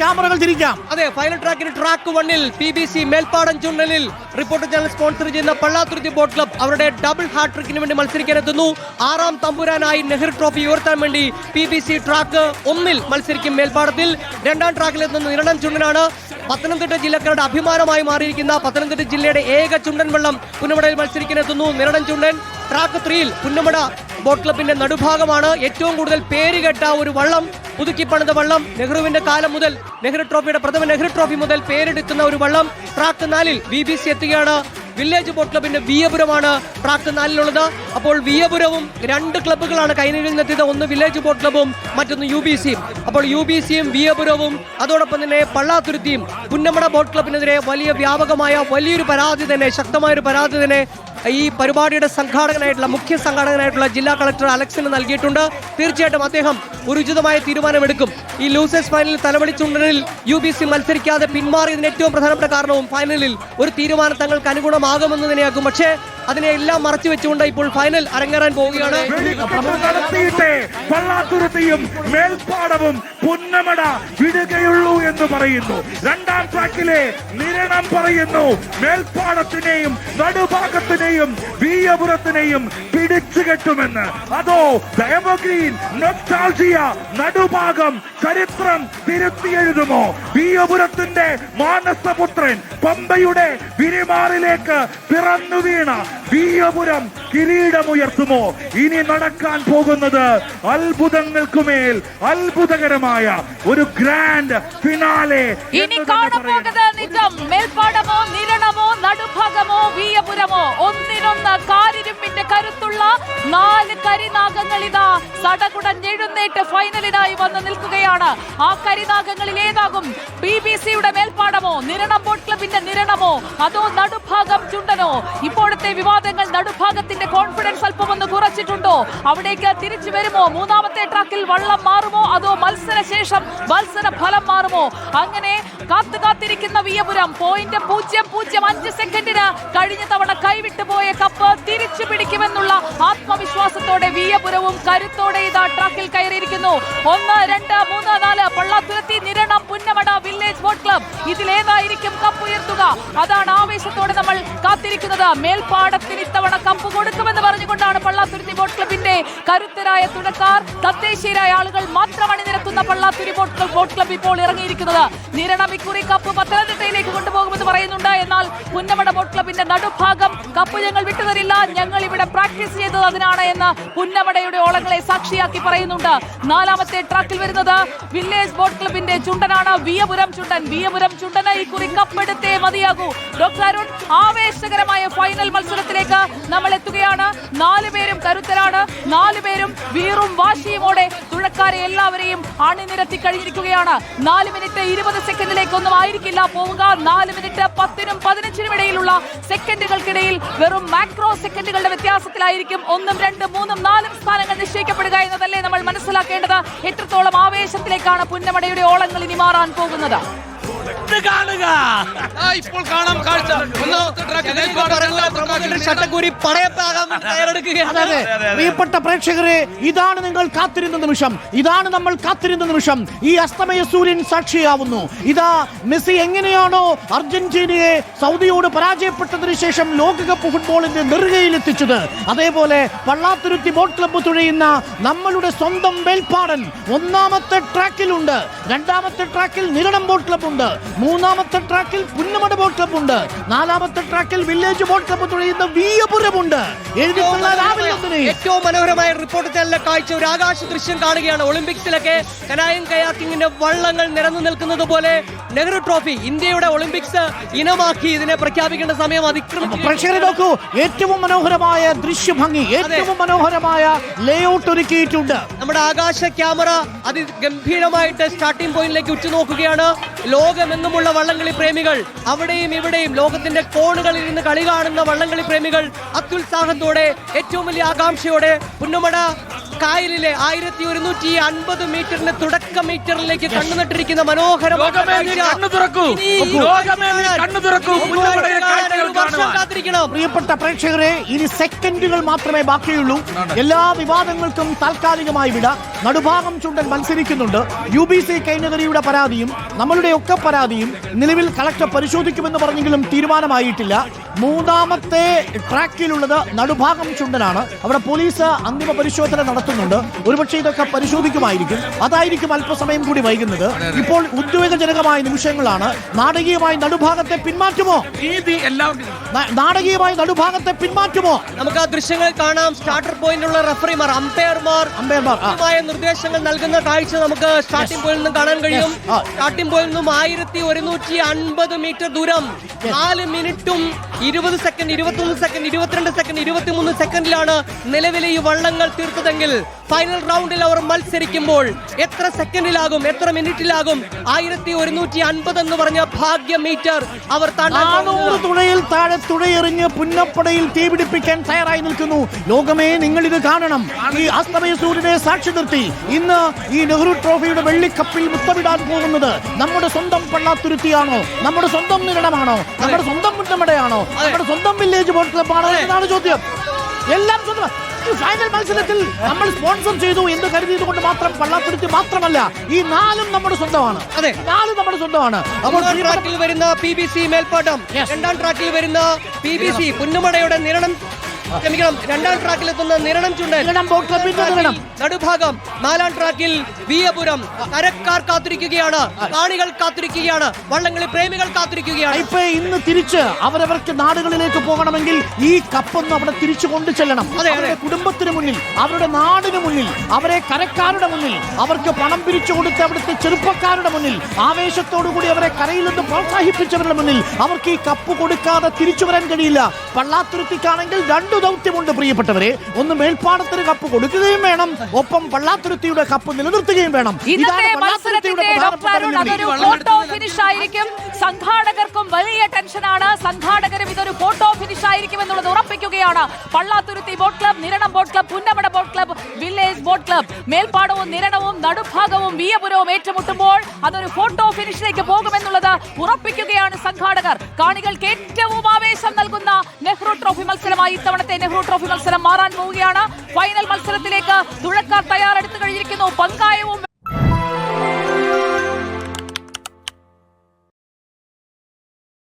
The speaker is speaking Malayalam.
ക്യാമറകൾ തിരിക്കാം. അതെ ഫൈനൽ ട്രാക്കിന് ട്രാക്ക് വണ്ണിൽ പി ബി സി മേൽപ്പാടം ചുണ്ടലിൽ റിപ്പോർട്ടർ ചാനൽ സ്പോൺസർ ചെയ്യുന്ന പള്ളാത്തുരുത്തി ബോട്ട് ക്ലബ് അവരുടെ ഡബിൾ ഹാട്രിക്കിന് വേണ്ടി മത്സരിക്കാൻ എത്തുന്നു. ആറാം തമ്പുരാനായി നെഹ്റു ട്രോഫി ഉയർത്താൻ വേണ്ടി പി ബി സി ട്രാക്ക് ഒന്നിൽ മത്സരിക്കും മേൽപ്പാടത്തിൽ. രണ്ടാം ട്രാക്കിൽ എത്തുന്ന നിരണം ചുണ്ടനാണ്. പത്തനംതിട്ട ജില്ലക്കാരുടെ അഭിമാനമായി മാറിയിരിക്കുന്ന പത്തനംതിട്ട ജില്ലയുടെ ഏക ചുണ്ടൻ വെള്ളം പുന്നമടയിൽ മത്സരിക്കാൻ എത്തുന്നു നിരണം ചുണ്ടൻ ട്രാക്ക് ത്രീയിൽ പുന്നമട ബോട്ട് ക്ലബിന്റെ നടുഭാഗമാണ്. ഏറ്റവും കൂടുതൽ പേര് കേട്ട ഒരു വള്ളം പുതുക്കി പണിത വള്ളം. നെഹ്റുവിന്റെ കാലം മുതൽ നെഹ്റു ട്രോഫിയുടെ പ്രഥമ നെഹ്റു ട്രോഫി മുതൽ പേരെടുക്കുന്ന ഒരു വള്ളം. ട്രാക്ക് നാലിൽ ബി ബി സി എത്തുകയാണ്. വില്ലേജ് ബോട്ട് ക്ലബിന്റെ വിയപുരമാണ് ട്രാക്ക് നാലിലുള്ളത്. അപ്പോൾ വിയപുരവും രണ്ട് ക്ലബ്ബുകളാണ് കൈനീരിൽ നിന്നെത്തിയത് ഒന്ന് വില്ലേജ് ബോട്ട് ക്ലബും മറ്റൊന്ന് യു ബി സിയും അപ്പോൾ യു ബി സിയും വിയപുരവും അതോടൊപ്പം തന്നെ പള്ളാതുരുത്തിയും പുന്നമട ബോട്ട് ക്ലബിനെതിരെ വലിയ വ്യാപകമായ വലിയൊരു പരാതി തന്നെ ശക്തമായ ഒരു പരാതി തന്നെ ഈ പരിപാടിയുടെ സംഘാടകനായിട്ടുള്ള മുഖ്യ സംഘാടകനായിട്ടുള്ള ജില്ലാ കളക്ടർ അലക്സിന് നൽകിയിട്ടുണ്ട്. തീർച്ചയായിട്ടും അദ്ദേഹം ഒരു ഉചിതമായ തീരുമാനമെടുക്കും. ഈ ലൂസേഴ്സ് ഫൈനലിൽ തലവടിച്ചുണ്ടലിൽ യു ബി സി മത്സരിക്കാതെ പിന്മാറിയതിന് ഏറ്റവും പ്രധാനപ്പെട്ട കാരണവും ഫൈനലിൽ ഒരു തീരുമാനം തങ്ങൾക്ക് അനുഗുണമാകുമെന്ന് തന്നെയാകും. പക്ഷേ അതിനെ എല്ലാം മറച്ചു വെച്ചുകൊണ്ട് ഇപ്പോൾ ഫൈനൽ അരങ്ങേറാൻ പോവുകയാണ്. പള്ളാത്തുരുത്തിയും മേൽപ്പാടവും പുന്നമട വിടുകയുള്ളൂ എന്ന് പറയുന്നു. രണ്ടാം ട്രാക്കിലെ നിരണം പറയുന്നു. മേൽപ്പാടത്തിനെയും നടുഭാഗത്തിനെയും വീയപുരത്തിനെയും പിടിച്ചു കെട്ടുമെന്ന്. അതോ ഡയമഗ്രീൻ നൊസ്റ്റാൾജിയ നടുഭാഗം ചരിത്രം തിരുത്തിയെഴുതുമോ വീയപുരത്തിന്റെ മാനസപുത്രൻ പമ്പയുടെ വിരിമാറിലേക്ക് പിറന്നു വീണ വീയപുരം കിരീടമുയർത്തുമോ? ഇനി നടക്കാൻ പോകുന്നത് അത്ഭുതങ്ങൾക്കുമേൽ അത്ഭുതകരമായ ഒരു ഗ്രാൻഡ് ഫിനാലെ ഇനി കാണുപോകുന്നത് നിജം മേൽപ്പാടമോ നിരണമോ നടുഭാഗമോ വീയപുരമോ ഒന്നിനൊന്ന് നാല് കരിനാഗങ്ങൾ ഇതാ എഴുന്നേറ്റ് ഫൈനലിനായി വന്ന് നിൽക്കുകയാണ്. ആ കരിനാഗങ്ങളിൽ ഏതാകും? ബി ബി സിയുടെ മേൽപ്പാടമോ? നിരണം ബോട്ട് ക്ലബിന്റെ നിരണമോ? അതോ നടുഭാഗം ചുണ്ടനോ? ഇപ്പോഴത്തെ വിവാദങ്ങൾ നടുഭാഗത്തിന്റെ കോൺഫിഡൻസ് അല്പം ഒന്ന് കുറച്ചിട്ടുണ്ടോ? അവിടേക്ക് തിരിച്ചു വരുമോ? മൂന്നാമത്തെ ട്രാക്കിൽ വള്ളം മാറുമോ? അതോ മത്സരശേഷം മത്സര ഫലം മാറുമോ? അങ്ങനെ കാത്തു കാത്തിരിക്കുന്ന വിയപുരം പോയിന്റ് പൂജ്യം പൂജ്യം അഞ്ച് സെക്കൻഡിന് കഴിഞ്ഞ തവണ കൈവിട്ടു പോയ കപ്പ് തിരിച്ചു പിടിക്കുമെന്നുള്ള ആത്മവിശ്വാസത്തോടെ വീയപുരവും കരുത്തോടെ ഇതാ ട്രാക്കിൽ കയറിയിരിക്കുന്നു. ഒന്ന് രണ്ട് മൂന്ന് നാല്. Pallathuruthy Niranam Punnamada village boat club ഇതിലേതായിരിക്കും cup ഉയർത്തുക? അതാണ് ആവേശത്തോടെ നമ്മൾ കാത്തിരിക്കുന്നത്. മേൽപ്പാടത്തിന് ഇത്തവണ കപ്പ് കൊടുക്കുമെന്ന് പറഞ്ഞുകൊണ്ടാണ് പള്ളാത്തുരുത്തി ബോട്ട് ക്ലബിന്റെ കരുത്തരായ തുടക്കാർ തദ്ദേശീയരായ ആളുകൾ മാത്രം അണിനിരത്തുന്ന Pallathuruthy boat club boat club ഇപ്പോൾ ഇറങ്ങിയിരിക്കുന്നത്. നിരണം ഇക്കുറി കപ്പ് പത്തനംതിട്ടയിലേക്ക് കൊണ്ടുപോകുമെന്ന് പറയുന്നുണ്ട്. എന്നാൽ പുന്നമട ബോട്ട് ക്ലബിന്റെ നടുഭാഗം കപ്പ് ഞങ്ങൾ വിട്ടുതരില്ല. ഞങ്ങൾ ഇവിടെ പ്രാക്ടീസ് ചെയ്തത് അതിനാണ് എന്ന് പുന്നമടയുടെ ഓളങ്ങളെ സാക്ഷിയാക്കി പറയുന്നുണ്ട്. നാലാമത്തെ ട്രാക്കിൽ വരുന്നത് വില്ലേജ് ബോട്ട് ക്ലബിന്റെ ചുണ്ടനാണ് വിയപുരം ചുണ്ടൻ. വിയപുരം ചുണ്ടന് ഈ കുറി കപ്പെടുത്തേ മതിയാകൂ. ഡോക്ടർ അരുൺ ആവേശകരമായ ഫൈനൽ മത്സരത്തിലേക്ക് നമ്മൾ എത്തുകയാണ്. നാലുപേരും കരുത്തരാണ്. നാലുപേരും വീറും വാശിയുമോടെ തുഴക്കാരെ എല്ലാവരെയും അണിനിരത്തി കഴിഞ്ഞിരിക്കുകയാണ്. നാല് മിനിറ്റ് ഇരുപത് സെക്കൻഡിലേക്കൊന്നും ആയിരിക്കില്ല പോവുക. നാല് മിനിറ്റ് പത്തിനും പതിനഞ്ചിനും ഇടയിലുള്ള സെക്കൻഡുകൾക്കിടയിൽ വെറും മാക്രോ സെക്കൻഡുകളുടെ വ്യത്യാസത്തിലായിരിക്കും. ഒന്നും രണ്ടും മൂന്നും നാലും സ്ഥാനങ്ങൾ നിശ്ചയിക്കപ്പെടുക എന്നതല്ലേ നമ്മൾ മനസ്സിലാക്കേണ്ടത്. എത്രത്തോളം ആവേശത്തിലേക്കാണ് പുന്നമടയുടെ ഓളങ്ങൾ ഇനി മാറാൻ പോകുന്നത്? ആ, ഇപ്പോൾ കാണാം കാഴ്ച. ഒന്നാമത്തെ അതെ പ്രിയപ്പെട്ട പ്രേക്ഷകരെ ഇതാണ് നിങ്ങൾ കാത്തിരുന്ന നിമിഷം. ഇതാണ് നമ്മൾ കാത്തിരുന്ന നിമിഷം. ഈ അസ്തമയ സൂര്യൻ സാക്ഷിയാവുന്നു. ഇതാ മെസ്സി എങ്ങനെയാണോ അർജന്റീനയെ സൗദിയോട് പരാജയപ്പെട്ടതിനു ശേഷം ലോകകപ്പ് ഫുട്ബോളിന്റെ നെറുകയിൽ എത്തിച്ചത്. അതേപോലെ പള്ളാത്തുരുത്തി ബോട്ട് ക്ലബ്ബ് തുഴയുന്ന നമ്മളുടെ സ്വന്തം വേൽപ്പാടൻ ഒന്നാമത്തെ ട്രാക്കിലുണ്ട് രണ്ടാമത്തെ ട്രാക്കിൽ നിരണം ബോട്ട് ക്ലബ്ബ് ഉണ്ട്. മൂന്നാമത്തെ ട്രാക്കിൽ പുന്നമട ബോട്ട് ക്ലബ് ഉണ്ട്. നാലാമത്തെ ട്രാക്കിൽ വില്ലേജ് ബോട്ട് ക്ലബ് തുടങ്ങിയ വീയപുരമുണ്ട് ഏറ്റവും മനോഹരമായ റിപ്പോർട്ട് ചാനലിലെ കാഴ്ച ഒരു ആകാശ ദൃശ്യം കാണുകയാണ്. ഒളിമ്പിക്സിലൊക്കെ കനായൻ കയാക്കിങ്ങിന്റെ വള്ളങ്ങൾ നിരന്നു നിൽക്കുന്നത് പോലെ നെഹ്റു ട്രോഫി ഇന്ത്യയുടെ ഒളിമ്പിക്സ് ഇനമാക്കി ഇതിനെ പ്രഖ്യാപിക്കേണ്ട സമയം അതിക്രമിച്ചു നോക്കൂ ഏറ്റവും മനോഹരമായ ദൃശ്യഭംഗി ഏറ്റവും മനോഹരമായ ലേഔട്ട് ഒരുക്കിയിട്ടുണ്ട്. നമ്മുടെ ആകാശ ക്യാമറ അതിഗംഭീരമായിട്ട് സ്റ്റാർട്ടിംഗ് പോയിന്റിലേക്ക് ഉറ്റുനോക്കുകയാണ്. ലോകമെങ്ങുമുള്ള വള്ളംകളി പ്രേമികൾ അവിടെയും ഇവിടെയും ലോകത്തിന്റെ കോണുകളിൽ നിന്ന് കളി കാണുന്ന വള്ളംകളി പ്രേമികൾ അത്യുത്സാഹത്തോടെ ഏറ്റവും വലിയ ആകാംക്ഷയോടെ പുന്നമട കായലിലെ ആയിരത്തി ഒരുന്നൂറ്റി അൻപത് മീറ്ററിന്റെ തുടക്ക മീറ്ററിലേക്ക് കണ്ണുനട്ടിരിക്കുന്ന മനോഹരമായ ലോകമേ നീ കാഴ്ച. കണ്ണു തുറക്കൂ. ഇനി നീ കാണാൻ കണ്ണു തുറക്കൂ. ഇനി പുന്നമടയിലെ കാണാൻ കാഴ്ചകൾ ഒരു വർഷം കാണുവാൻ. കാത്തിരിക്കണം പ്രിയപ്പെട്ട പ്രേക്ഷകരെ ഇനി സെക്കൻഡുകൾ മാത്രമേ ബാക്കിയുള്ളൂ എല്ലാ വിവാദങ്ങൾക്കും താൽക്കാലികമായി വിട നടുഭാഗം ചുണ്ടൻ മത്സരിക്കുന്നുണ്ട് യു ബി സി കൈനഗരിയുടെ പരാതിയും നമ്മളുടെ ഒക്കെ പരാതിയും നിലവിൽ കളക്ടർ പരിശോധിക്കുമെന്ന് പറഞ്ഞെങ്കിലും തീരുമാനമായിട്ടില്ല മൂന്നാമത്തെ ട്രാക്കിലുള്ളത് നടുഭാഗം ചുണ്ടനാണ്. അവിടെ പോലീസ് അന്തിമ പരിശോധന നടത്തുന്നുണ്ട്. ഒരുപക്ഷെ ഇതൊക്കെ പരിശോധിക്കുമായിരിക്കും. അതായിരിക്കും അല്പസമയം കൂടി വൈകുന്നത്. ഇപ്പോൾ ഉദ്വേഗജനകമായ നിമിഷങ്ങളാണ്. നാടകീയമായി നടുഭാഗത്തെ പിന്മാറ്റുമോ? നാടകീയമായി നടുഭാഗത്തെ പിന്മാറ്റുമോ? നമുക്ക് ആ ദൃശ്യങ്ങൾ കാണാം. സ്റ്റാർട്ടർ പോയിന്റുള്ള റഫറിമാർ അമ്പയർമാർ അമ്പയർമാർ കൃത്യമായ നിർദ്ദേശങ്ങൾ നൽകുന്ന കാഴ്ച നമുക്ക് സ്റ്റാർട്ടിംഗ് പോയിന്റിൽ നിന്ന് കാണാൻ കഴിയും. സ്റ്റാർട്ടിംഗ് പോയിന്റിൽ നിന്നും ആയിരത്തി ഒരുന്നൂറ്റി അൻപത് മീറ്റർ ദൂരം. നാല് മിനിറ്റും ഇരുപത് സെക്കൻഡ് ഇരുപത്തൊന്ന് സെക്കൻഡ് ഇരുപത്തിരണ്ട് സെക്കൻഡ് ഇരുപത്തിമൂന്ന് സെക്കൻഡിലാണ് നിലവിലെ ഈ വള്ളങ്ങൾ തീർത്തതെങ്കിൽ ഫൈനൽ റൗണ്ടിൽ അവർ മത്സരിക്കുമ്പോൾ എത്ര സെക്കൻഡിലാകും എത്ര മിനിറ്റിലാകും? ആയിരത്തി ഒരുന്നൂറ്റി അൻപത് എന്ന് പറഞ്ഞ ഭാഗ്യ മീറ്റർ അവർ തുണയിൽ താഴെ തുഴയെറിഞ്ഞ് പുന്നപ്പടയിൽ തീപിടിപ്പിക്കാൻ തയ്യാറായി നിൽക്കുന്നു. ലോകമേ നിങ്ങൾ ഇത് കാണണം. ഈ അസ്തമയ സൂര്യനെ സാക്ഷി നിർത്തി. ഇന്ന് ഈ നെഹ്റു ട്രോഫിയുടെ വെള്ളിക്കപ്പിൽ മുത്തമിടാൻ പോകുന്നത് നമ്മുടെ സ്വന്തം പള്ളാത്തുരുത്തിയാണോ? നമ്മുടെ സ്വന്തം നിരണമാണോ നമ്മുടെ സ്വന്തം മുന്നമടയാണോ നമ്മുടെ സ്വന്തം വില്ലേജ് ബോട്ട് ക്ലബ്ബാണ് എന്നാണ് ചോദ്യം. എല്ലാം സ്വന്തം. ഫൈനൽ മത്സരത്തിൽ നമ്മൾ സ്പോൺസർ ചെയ്തു എന്ന് കരുതിയത് കൊണ്ട് മാത്രം പള്ളാത്തുരുത്തി മാത്രമല്ല ഈ നാലും നമ്മുടെ സ്വന്തമാണ്. അതെ. നാലും നമ്മുടെ സ്വന്തമാണ്. ഒന്നാം ട്രാക്കിൽ വരുന്ന പി ബി സി മേൽപ്പാട്ടം. രണ്ടാം ട്രാക്കിൽ വരുന്ന പി ബി സി പുന്നുമടയുടെ നിരണം ക്ഷമിക്കണം രണ്ടാം ട്രാക്കിൽ എത്തുന്ന നിരണം ചുണ്ടൻ. നടുഭാഗം നാലാം ട്രാക്കിൽ വിയപുരം. കരക്കാർ കാത്തിരിക്കുകയാണ്. കാണികൾ കാത്തിരിക്കുകയാണ്. വള്ളങ്ങളിൽ പ്രേമികൾ കാത്തിരിക്കുകയാണ്. ഇപ്പൊ ഇന്ന് തിരിച്ച് അവരവർക്ക് നാടുകളിലേക്ക് പോകണമെങ്കിൽ ഈ കപ്പൊന്നും അവിടെ തിരിച്ചു കൊണ്ടു ചെല്ലണം. അവരുടെ കുടുംബത്തിന് മുന്നിൽ അവരുടെ നാടിന് മുന്നിൽ അവരെ കരക്കാരുടെ മുന്നിൽ അവർക്ക് പണം പിരിച്ചു കൊടുത്ത് അവിടുത്തെ ചെറുപ്പക്കാരുടെ മുന്നിൽ ആവേശത്തോടു കൂടി അവരെ കരയിൽ നിന്ന് പ്രോത്സാഹിപ്പിച്ചവരുടെ മുന്നിൽ അവർക്ക് ഈ കപ്പ് കൊടുക്കാതെ തിരിച്ചു വരാൻ കഴിയില്ല. പള്ളാത്തുരുത്തിക്കാണെങ്കിൽ രണ്ടു ദൗത്യമുണ്ട് പ്രിയപ്പെട്ടവരെ. ഒന്ന് മേൽപ്പാടത്തിന് കപ്പ് കൊടുക്കുകയും വേണം. ഒപ്പം പള്ളാത്തുരുത്തിയുടെ കപ്പ് നിലനിർത്തുകയും വേണം. ഇതാണ് ഫോട്ടോ ഫിനിഷ് ആയിരിക്കും. സംഘാടകർക്കും വലിയ ടെൻഷനാണ് സംഘാടകരും ഇതൊരു ഫോട്ടോ ഫിനിഷ് ആയിരിക്കും എന്നുള്ളത് ഉറപ്പിക്കുകയാണ്. Pallathuruthy boat club Niranam boat club Punnamada boat club village boat club മേൽപ്പാടവും നിരണവും നടുഭാഗവും വിയപുരവും ഏറ്റുമുട്ടുമ്പോൾ അതൊരു ഫോട്ടോ ഫിനിഷിലേക്ക് പോകുമെന്നുള്ളത് ഉറപ്പിക്കുകയാണ് സംഘാടകർ. കാണികൾക്ക് ഏറ്റവും ആവേശം നൽകുന്ന ട്രോഫി മത്സരമായി ഇത്തവണത്തെ നെഹ്റു ട്രോഫി മത്സരം മാറാൻ പോവുകയാണ്. ഫൈനൽ മത്സരത്തിലേക്ക് തുഴക്കാർ തയ്യാറെടുത്തു കഴിഞ്ഞിരിക്കുന്നു. പങ്കായവും